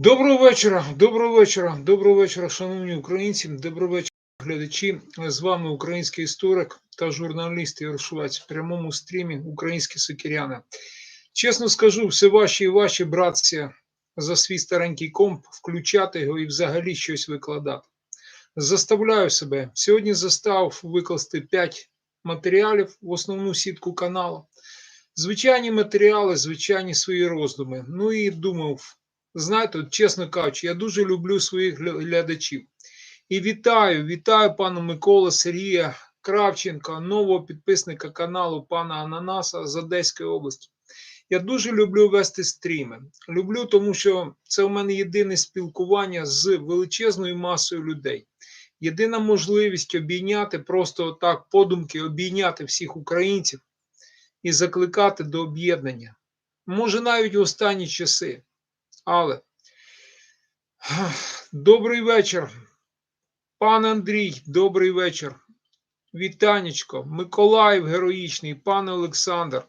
Доброго вечора, доброго вечора, доброго вечора, шановні українці, доброго вечора, глядачі. З вами український історик та журналіст Ігор Швець в прямому стрімі Українські сокиряни. Чесно скажу, все ваші і ваші братці за свій старенький комп включати його і взагалі щось викладати. Заставляю себе. Сьогодні застав викласти 5 матеріалів в основну сітку каналу. Звичайні матеріали, звичайні свої роздуми. Ну і думав. Знаєте, чесно кажучи, я дуже люблю своїх глядачів. І вітаю, вітаю пана Микола Сергія Кравченка, нового підписника каналу пана Ананаса з Одеської області. Я дуже люблю вести стріми. Люблю, тому що це у мене єдине спілкування з величезною масою людей. Єдина можливість обійняти, просто так, подумки, обійняти всіх українців і закликати до об'єднання. Може, навіть в останні часи. Але добрий вечір, пан Андрій, добрий вечір. Вітанечко, Миколаїв героїчний, пане Олександр.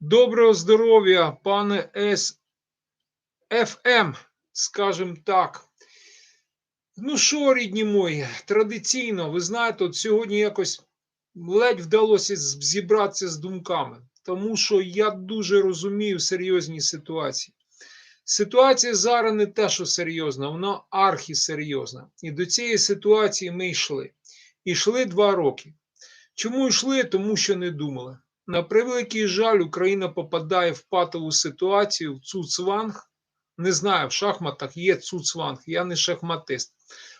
Доброго здоров'я, пане С. ФМ, скажімо так. Ну що, рідні мої, традиційно, ви знаєте, от сьогодні якось ледь вдалося зібратися з думками, тому що я дуже розумію серйозні ситуації. Ситуація зараз не те, що серйозна, вона архісерйозна. І до цієї ситуації ми йшли. І йшли два роки. Чому йшли? Тому що не думали. На превеликий жаль, Україна попадає в патову ситуацію, в цуцванг. Не знаю, в шахматах є цуцванг, я не шахматист.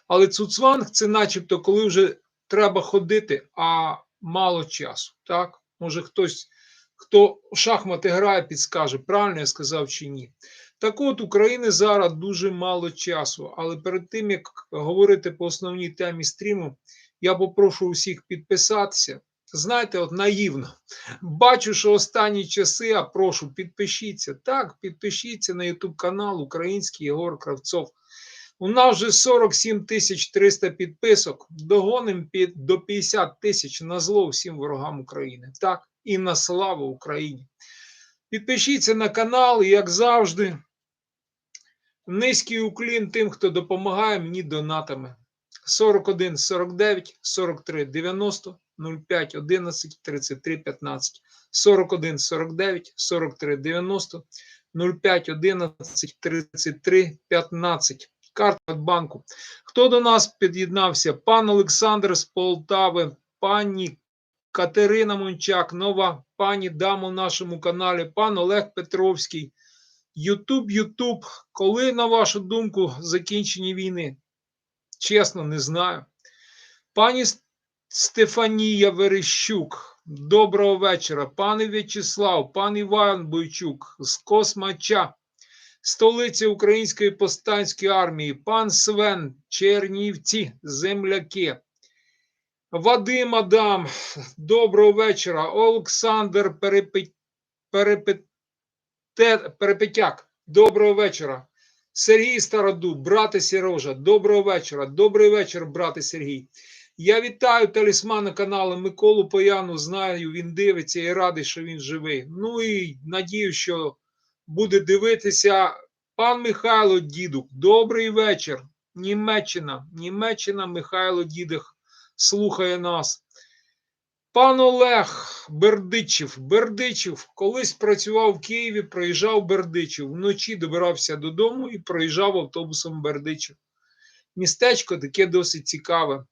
Але цуцванг це начебто, коли вже треба ходити, а мало часу. Так? Може хтось, хто в шахмати грає, підскаже, правильно я сказав чи ні. Так от, України зараз дуже мало часу, але перед тим як говорити по основній темі стріму, я попрошу усіх підписатися. Знаєте, от наївно. Бачу, що останні часи, а прошу, підпишіться. Так, підпишіться на YouTube канал Український Єгор Кравцов. У нас вже 47 тисяч 300 підписок. Догоним під до 50 тисяч на зло всім ворогам України. Так, і на славу Україні. Підпишіться на канал, як завжди. Низький уклін тим, хто допомагає мені донатами. 41 49 43 90 05 11 33 15 41 49 43 90 05 11 33 15 Карта банку. Хто до нас під'єднався? Пан Олександр з Полтави, пані Катерина Мончак, нова пані дама в нашому каналі, пан Олег Петровський. Ютуб, Ютуб, коли, на вашу думку, закінчення війни? Чесно, не знаю. Пані Стефанія Верещук, доброго вечора. Пане В'ячеслав, пан Іван Бойчук з Космача, столиця Української повстанської армії, пан Свен, Чернівці, земляки. Вадим Адам, доброго вечора. Олександр. Перепет... Перепетяк, доброго вечора. Сергій Стародуб, брате Сережа, доброго вечора. Добрий вечір, брате Сергій. Я вітаю талісмана каналу Миколу Пояну. Знаю, він дивиться і радий, що він живий. Ну і надію, що буде дивитися пан Михайло Дідук. Добрий вечір. Німеччина. Німеччина Михайло Дідих слухає нас. Пан Олег Бердичів. Бердичів колись працював в Києві, проїжджав Бердичів. Вночі добирався додому і проїжджав автобусом Бердичів. Містечко таке досить цікаве.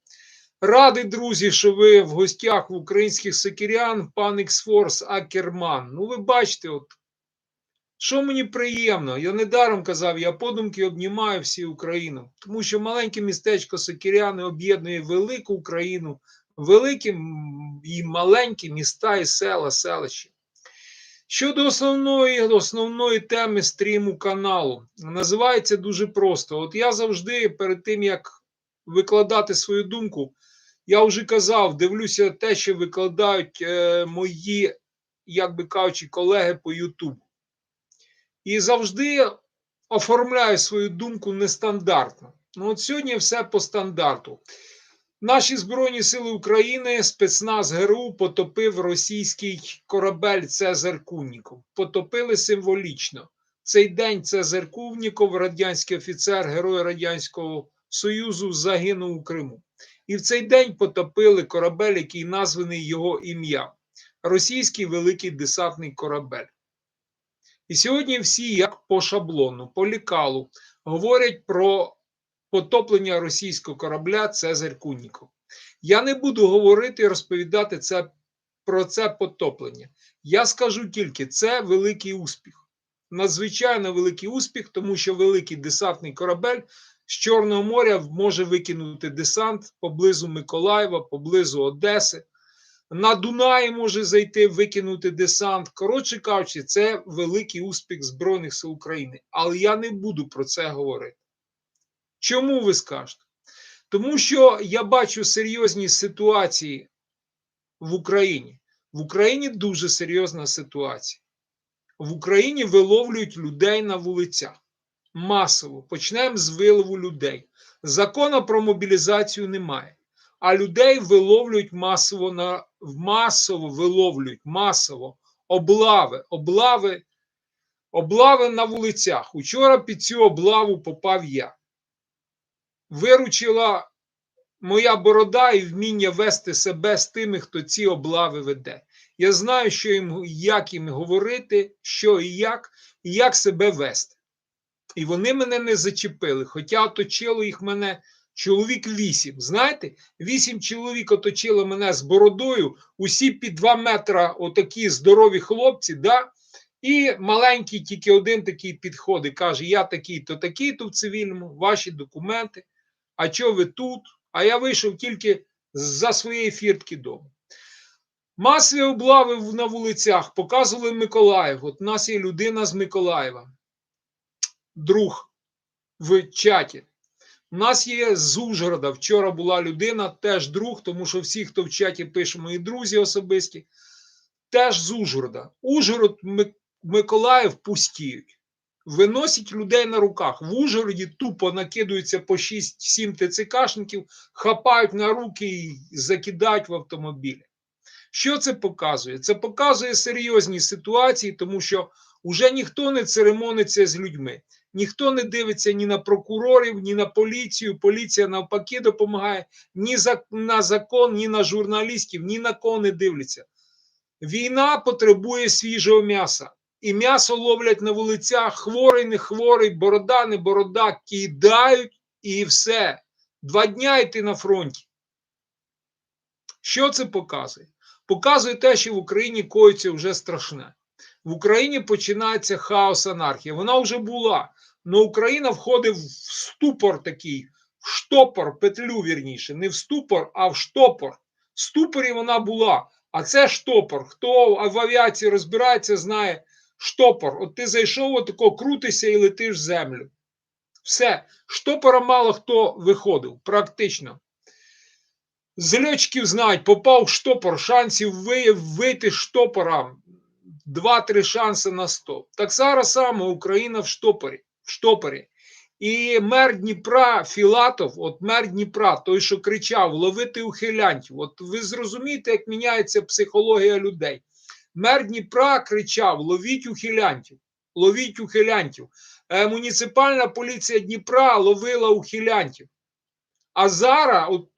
Радий, друзі, що ви в гостях в українських сокирян, пан Іксфорс Акерман. Ну, ви бачите, от що мені приємно, я недаром казав, я подумки обнімаю всю Україну, тому що маленьке містечко Сокиряни об'єднує велику Україну, великі і маленькі міста і села, селища. Щодо основної, основної теми стріму каналу, називається дуже просто. От я завжди перед тим, як викладати свою думку, я вже казав, дивлюся те, що викладають е, мої, як би кажучи, колеги по Ютубу. І завжди оформляю свою думку нестандартно. Ну, от сьогодні все по стандарту. Наші Збройні Сили України, спецназ ГРУ потопив російський корабель Цезар Кунніков. Потопили символічно. Цей день Цезарь Кувніков, радянський офіцер, герой Радянського Союзу, загинув у Криму. І в цей день потопили корабель, який названий його ім'ям російський великий десантний корабель. І сьогодні всі, як по шаблону, по лікалу, говорять про потоплення російського корабля Цезарь Куніков. Я не буду говорити і розповідати це, про це потоплення. Я скажу тільки, це великий успіх. Надзвичайно великий успіх, тому що великий десантний корабель з Чорного моря може викинути десант поблизу Миколаєва, поблизу Одеси. На Дунаї може зайти, викинути десант. Коротше кажучи, це великий успіх Збройних сил України. Але я не буду про це говорити. Чому ви скажете? Тому що я бачу серйозні ситуації в Україні. В Україні дуже серйозна ситуація. В Україні виловлюють людей на вулицях масово. Почнемо з вилову людей. Закону про мобілізацію немає, а людей виловлюють масово на масово виловлюють масово облави, облави, облави на вулицях. Учора під цю облаву попав я. Виручила моя борода і вміння вести себе з тими, хто ці облави веде. Я знаю, що їм, як їм говорити, що і як, і як себе вести. І вони мене не зачепили, хоча оточило їх мене чоловік вісім. Знаєте, вісім чоловік оточили мене з бородою, усі під два метра, отакі здорові хлопці, да? і маленький тільки один такий підходить, каже: Я такий, то такий, то в цивільному, ваші документи. А чого ви тут? А я вийшов тільки за своєї фіртки дому. Масові облави на вулицях показували Миколаїв. От у нас є людина з Миколаєва, друг в чаті. У нас є з Ужгорода. Вчора була людина, теж друг, тому що всі, хто в чаті пише, мої друзі особисті, теж з Ужгорода. Ужгород, Миколаїв пустіють. Виносять людей на руках. В Ужгороді тупо накидаються по 6-7 ТЦКшників, хапають на руки і закидають в автомобілі. Що це показує? Це показує серйозні ситуації, тому що вже ніхто не церемониться з людьми, ніхто не дивиться ні на прокурорів, ні на поліцію. Поліція навпаки допомагає ні на закон, ні на журналістів, ні на кого не дивляться. Війна потребує свіжого м'яса. І м'ясо ловлять на вулицях, хворий, не хворий, борода, не борода, кидають і все. Два дня йти на фронті. Що це показує? Показує те, що в Україні коїться вже страшне. В Україні починається хаос анархія. Вона вже була. але Україна входить в ступор такий, в штопор, петлю вірніше, не в ступор, а в штопор. В ступорі вона була, а це штопор. Хто в авіації розбирається, знає штопор. От ти зайшов, отако крутишся і летиш в землю. Все, штопора мало хто виходив, практично. З льотчиків знають, попав в штопор, шансів вийти штопора 2-3 шанси на 100. Так зараз саме Україна в штопорі. в штопорі. І мер Дніпра Філатов, от мер Дніпра, той, що кричав, ловити ухилянтів. От ви зрозумієте, як міняється психологія людей. Мер Дніпра кричав: ловіть ухилянтів, ловіть ухилянтів. Е, муніципальна поліція Дніпра ловила ухилянтів. А зараз, от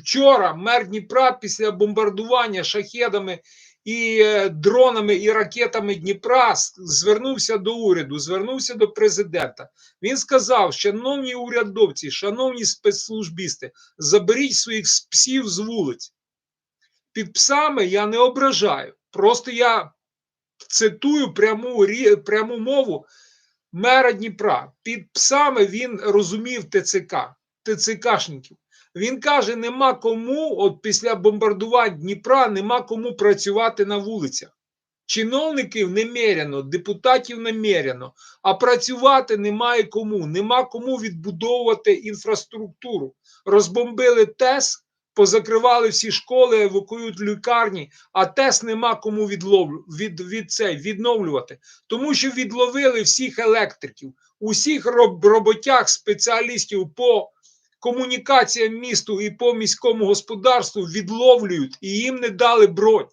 вчора, мер Дніпра після бомбардування шахедами і е, дронами і ракетами Дніпра звернувся до уряду, звернувся до президента. Він сказав: шановні урядовці, шановні спецслужбісти, заберіть своїх псів з вулиць. Під псами я не ображаю. Просто я цитую пряму, пряму мову мера Дніпра. Під псами він розумів ТЦК. ТЦКшників. Він каже: нема кому, от після бомбардувань Дніпра, нема кому працювати на вулицях. Чиновників немеряно, депутатів немеряно, а працювати немає кому, нема кому відбудовувати інфраструктуру. Розбомбили ТЕС, позакривали всі школи, евакуюють лікарні, а ТЕС нема кому відловлю, від, від цей, відновлювати, тому що відловили всіх електриків, усіх роботяг, спеціалістів по комунікаціям місту і по міському господарству відловлюють і їм не дали бронь.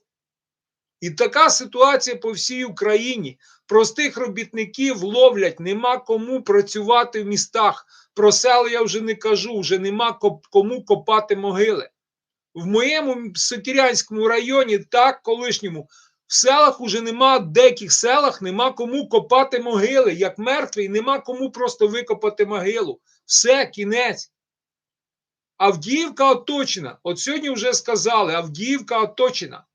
І така ситуація по всій Україні. Простих робітників ловлять, нема кому працювати в містах. Про села я вже не кажу, вже нема кому копати могили. В моєму Сокірянському районі, так, колишньому, в селах уже нема, в деяких селах нема кому копати могили. Як мертвий, нема кому просто викопати могилу. Все, кінець. Авдіївка оточена. От сьогодні вже сказали, Авдіївка оточена.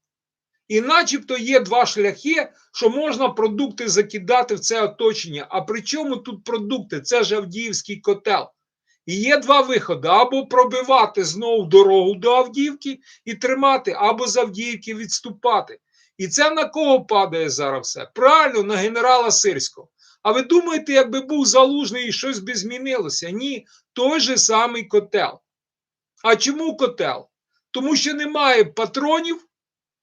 І начебто є два шляхи, що можна продукти закидати в це оточення. А при чому тут продукти? Це ж Авдіївський котел. І є два виходи: або пробивати знову дорогу до Авдіївки і тримати, або з Авдіївки відступати. І це на кого падає зараз все? Правильно, на генерала Сирського. А ви думаєте, якби був залужний і щось би змінилося? Ні, той же самий котел. А чому котел? Тому що немає патронів,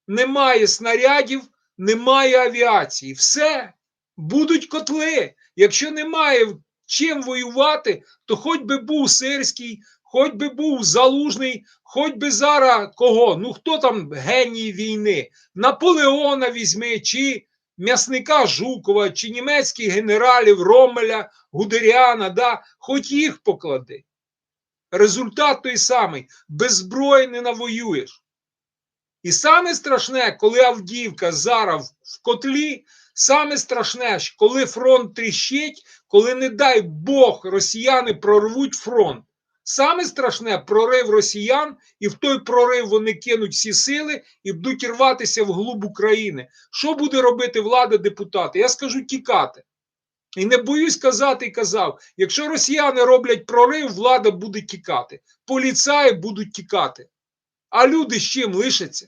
немає снарядів, немає авіації. Все, будуть котли. Якщо немає чим воювати, то хоч би був Сирський, хоч би був Залужний, хоч би зараз кого? Ну хто там геній війни? Наполеона візьми, чи м'ясника Жукова, чи німецьких генералів Ромеля, Гудеріана, да? хоч їх поклади. Результат той самий: без зброї не навоюєш. І саме страшне, коли Авдіївка зараз в котлі, саме страшне, коли фронт тріщить, коли, не дай Бог, росіяни прорвуть фронт. Саме страшне прорив росіян, і в той прорив вони кинуть всі сили і будуть рватися вглуб України. Що буде робити влада, депутати? Я скажу тікати. І не боюсь казати і казав: якщо росіяни роблять прорив, влада буде тікати, поліцаї будуть тікати. А люди з чим лишаться?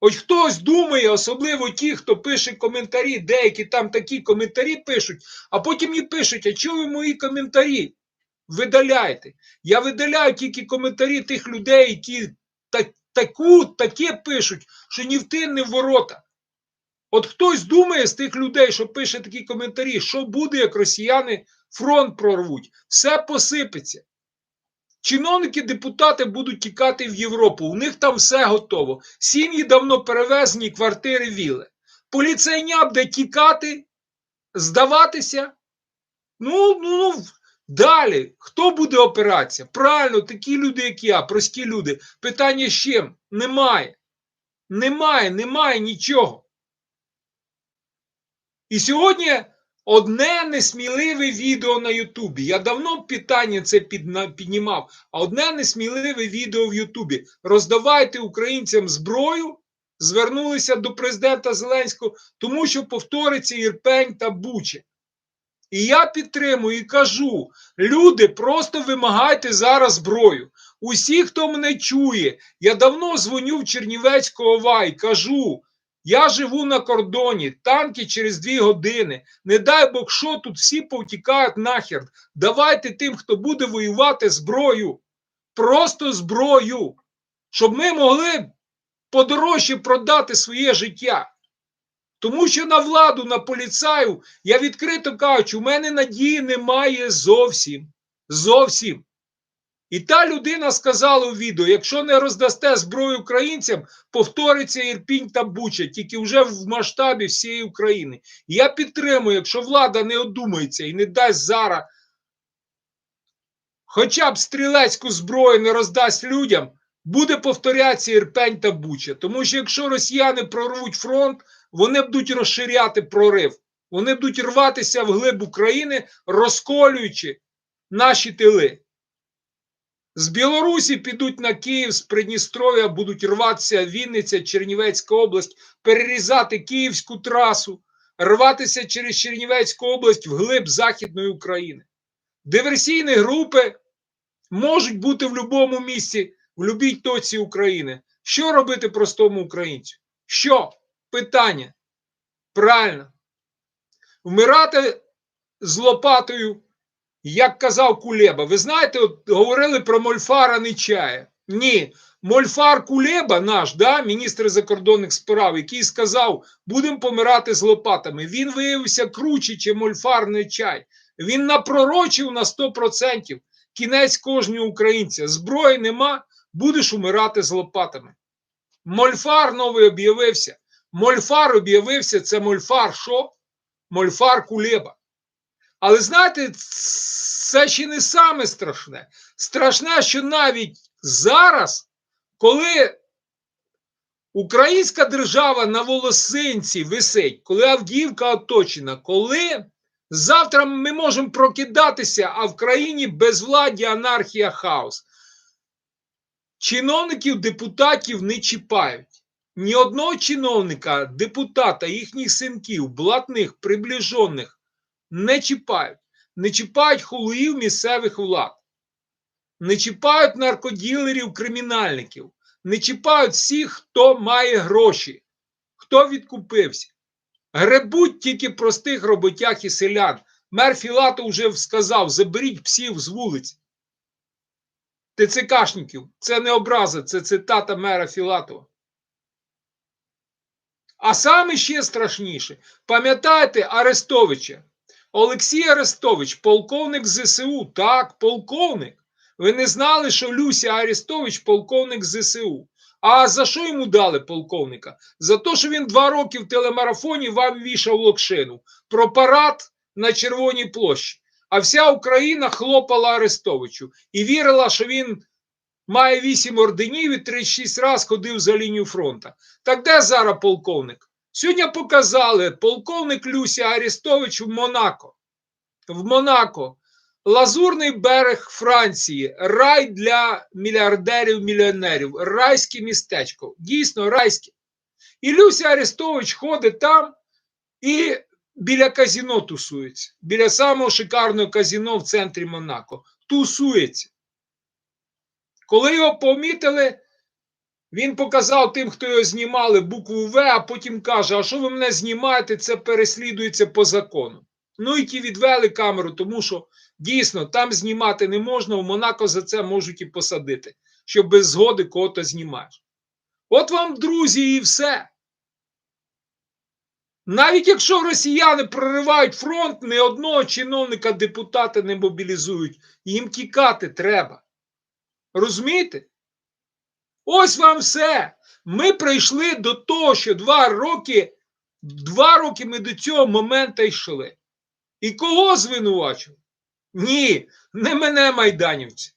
Ось хтось думає, особливо ті, хто пише коментарі, деякі там такі коментарі пишуть, а потім і пишуть: а чого ви мої коментарі? Видаляйте. Я видаляю тільки коментарі тих людей, які та, таку, таке пишуть, що ні в тин, ні в ворота. От хтось думає з тих людей, що пише такі коментарі, що буде, як росіяни фронт прорвуть, все посипеться. Чиновники, депутати будуть тікати в Європу. У них там все готово. Сім'ї давно перевезені, квартири віли. Поліцейня буде тікати, здаватися. Ну, ну, далі. Хто буде опиратися? Правильно, такі люди, як я, прості люди. Питання з чим? Немає. Немає, немає нічого. І сьогодні одне несміливе відео на Ютубі. Я давно питання це піднімав, а одне несміливе відео в Ютубі. Роздавайте українцям зброю. Звернулися до президента Зеленського, тому що повториться Ірпень та Буча. І я підтримую і кажу: люди, просто вимагайте зараз зброю. Усі, хто мене чує, я давно дзвоню в Чернівецьку ОВА і кажу: я живу на кордоні, танки через дві години. Не дай Бог, що тут всі повтікають нахер. Давайте тим, хто буде воювати зброю. Просто зброю, щоб ми могли подорожче продати своє життя. Тому що на владу, на поліцаю, я відкрито кажу, у мене надії немає зовсім. Зовсім. І та людина сказала у відео: якщо не роздасте зброю українцям, повториться Ірпінь та Буча, тільки вже в масштабі всієї України. Я підтримую, якщо влада не одумається і не дасть зараз хоча б стрілецьку зброю не роздасть людям, буде повторятися Ірпень та Буча. Тому що якщо росіяни прорвуть фронт, вони будуть розширяти прорив. Вони будуть рватися в глиб України, розколюючи наші тили. З Білорусі підуть на Київ, з Придністров'я будуть рватися Вінниця, Чернівецька область, перерізати Київську трасу, рватися через Чернівецьку область в глиб Західної України. Диверсійні групи можуть бути в будь-якому місці, в будь-якій точці України. Що робити простому українцю? Що? Питання. Правильно. Вмирати з лопатою, як казав Кулеба. Ви знаєте, от говорили про Мольфара Нечая. Ні, Мольфар Кулеба, наш да, міністр закордонних справ, який сказав, будемо помирати з лопатами. Він виявився круче, ніж Мольфар Нечай. Він напророчив на 100% кінець кожного українця. Зброї нема, будеш умирати з лопатами. Мольфар новий об'явився. Мольфар об'явився, це Мольфар що? Мольфар Кулеба. Але знаєте, це ще не саме страшне. Страшне, що навіть зараз, коли українська держава на волосинці висить, коли Авдіївка оточена, коли завтра ми можемо прокидатися, а в країні безвладдя, анархія, хаос. Чиновників, депутатів не чіпають. Ні одного чиновника, депутата, їхніх синків, блатних, приближених не чіпають. Не чіпають хулуїв місцевих влад. Не чіпають наркоділерів, кримінальників. Не чіпають всіх, хто має гроші, хто відкупився. Гребуть тільки простих роботяг і селян. Мер Філатов вже сказав: заберіть псів з вулиць. ТЦКшників. Це не образа, це цитата мера Філатова. А саме ще страшніше, пам'ятаєте Арестовича? Олексій Арестович, полковник ЗСУ. Так, полковник. Ви не знали, що Люся Арестович полковник ЗСУ. А за що йому дали полковника? За те, що він два роки в телемарафоні вам вішав локшину про парад на Червоній площі. А вся Україна хлопала Арестовичу і вірила, що він має вісім орденів і 36 разів ходив за лінію фронту. Так де зараз полковник? Сьогодні показали полковник Люся Арестович в Монако. В Монако. Лазурний берег Франції, рай для мільярдерів, мільйонерів, райське містечко. Дійсно райське. І Люся Арестович ходить там і біля казіно тусується. Біля самого шикарного казіно в центрі Монако. Тусується. Коли його помітили, він показав тим, хто його знімали, букву В, а потім каже: А що ви мене знімаєте? Це переслідується по закону. Ну і ті відвели камеру, тому що дійсно там знімати не можна, в Монако за це можуть і посадити, що без згоди кого-то знімаєш. От вам, друзі, і все. Навіть якщо росіяни проривають фронт, ні одного чиновника депутати не мобілізують, їм тікати треба. Розумієте? Ось вам все. Ми прийшли до того, що два роки, два роки ми до цього моменту йшли. І кого звинувачив? Ні, не мене, майданівці.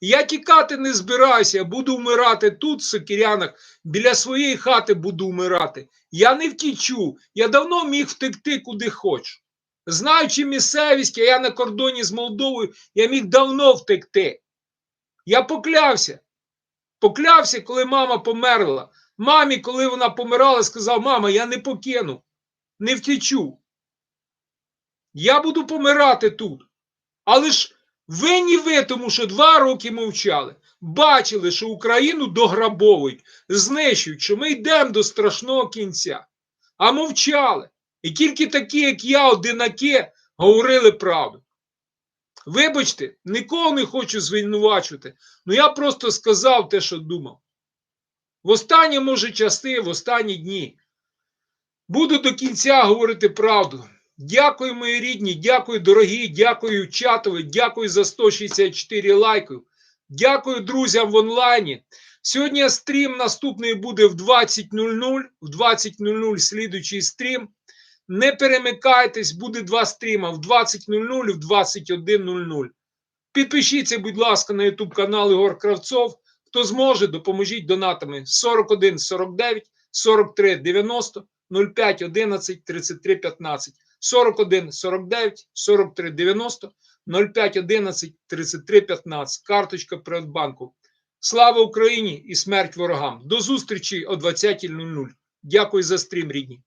Я тікати не збираюся, я буду вмирати тут, в Сокірянах, біля своєї хати буду вмирати. Я не втічу, я давно міг втекти куди хочу. Знаючи місцевість, я на кордоні з Молдовою, я міг давно втекти. Я поклявся. Поклявся, коли мама померла. Мамі, коли вона помирала, сказав: Мама, я не покину, не втічу. Я буду помирати тут. Але ж винні ви, тому що два роки мовчали. Бачили, що Україну дограбовують, знищують, що ми йдемо до страшного кінця. А мовчали. І тільки такі, як я, одинаки, говорили правду. Вибачте, нікого не хочу звинувачувати, але я просто сказав те, що думав. В останні, може, часи, в останні дні. Буду до кінця говорити правду. Дякую, мої рідні, дякую, дорогі, дякую, чатові, дякую за 164 лайків. Дякую друзям в онлайні. Сьогодні стрім наступний буде в 20.00. В 20.00 слідуючий стрім. Не перемикайтесь, буде два стріма в 20.00 і в 21.00. Підпишіться, будь ласка, на YouTube канал Ігор Кравцов. Хто зможе, допоможіть донатами 41 49 43 90 05 11 33 15. 41 49 43 90 05 11 33 15. Карточка Приватбанку. Слава Україні і смерть ворогам! До зустрічі о 20.00. Дякую за стрім, рідні.